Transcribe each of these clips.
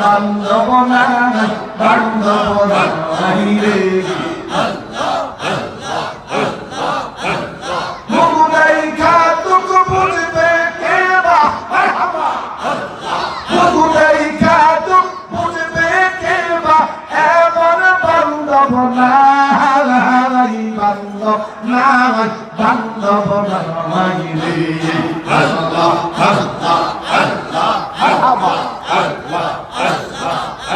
বান্ধব নাই বান্ধব নাই রে নাই বান্ধব নাই বান্ধব নাই রে আল্লাহ আল্লাহ আল্লাহ আল্লাহ আল্লাহ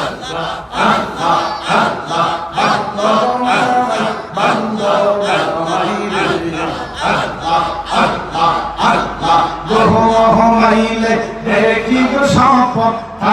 আল্লাহ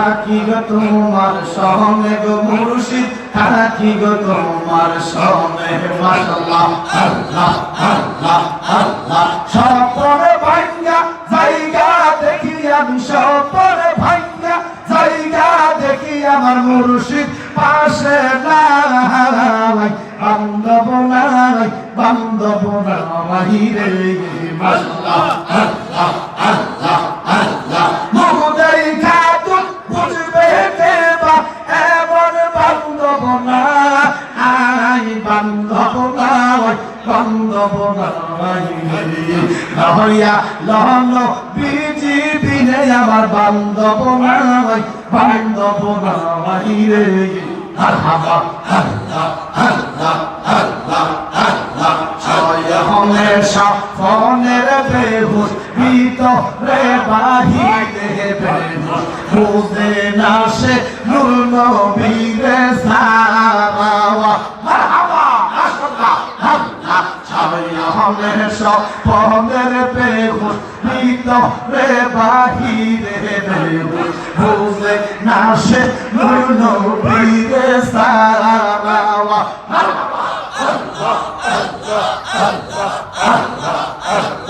থাকি গো তোমার সঙ্গে গো মুর্শিদ, থাকি গো তোমার সঙ্গে মাশাল্লাহ আল্লাহ আল্লাহ আল্লাহ। সপরে ভাঙ্গা, জায়গা দেখি আমি সপরে ভাঙ্গা, জায়গা দেখি আমার মুর্শিদ। পাশে নাই, বান্ধব নাই বান্ধব নাই রে মাশাল্লাহ হইয়া লহন বিজি বিনে আমার বান্ধব নাই বান্ধব নাই রে বেহুশ। বুঝে না সে নবীরে সারাওয়া মারহাবা মাশাআল্লাহ আল্লাহ ছয় ফনের বেহুশ ভিতরে বাহিরে বেহুশ। বুঝে না সে নূর নবীরে সারাওয়া মারহাবা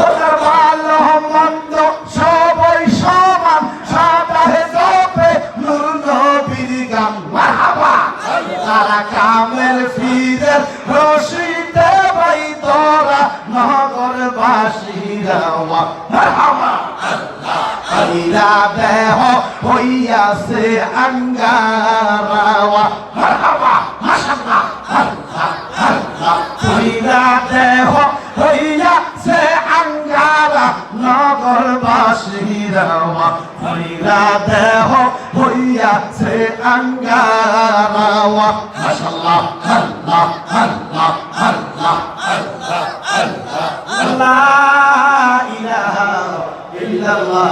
ওদের ভালো মন্দ মারহাবা ইরা দেহ হইয়াছে আঙ্গারাওয়া মারহাবা মাশাআল্লাহ আল্লাহ আল্লাহ ইরা দেহ হইয়াছে আঙ্গারা নগরবাসীরাওয়া হইরা দেহ হইয়াছে আঙ্গারাওয়া মাশাআল্লাহ আল্লাহ আল্লাহ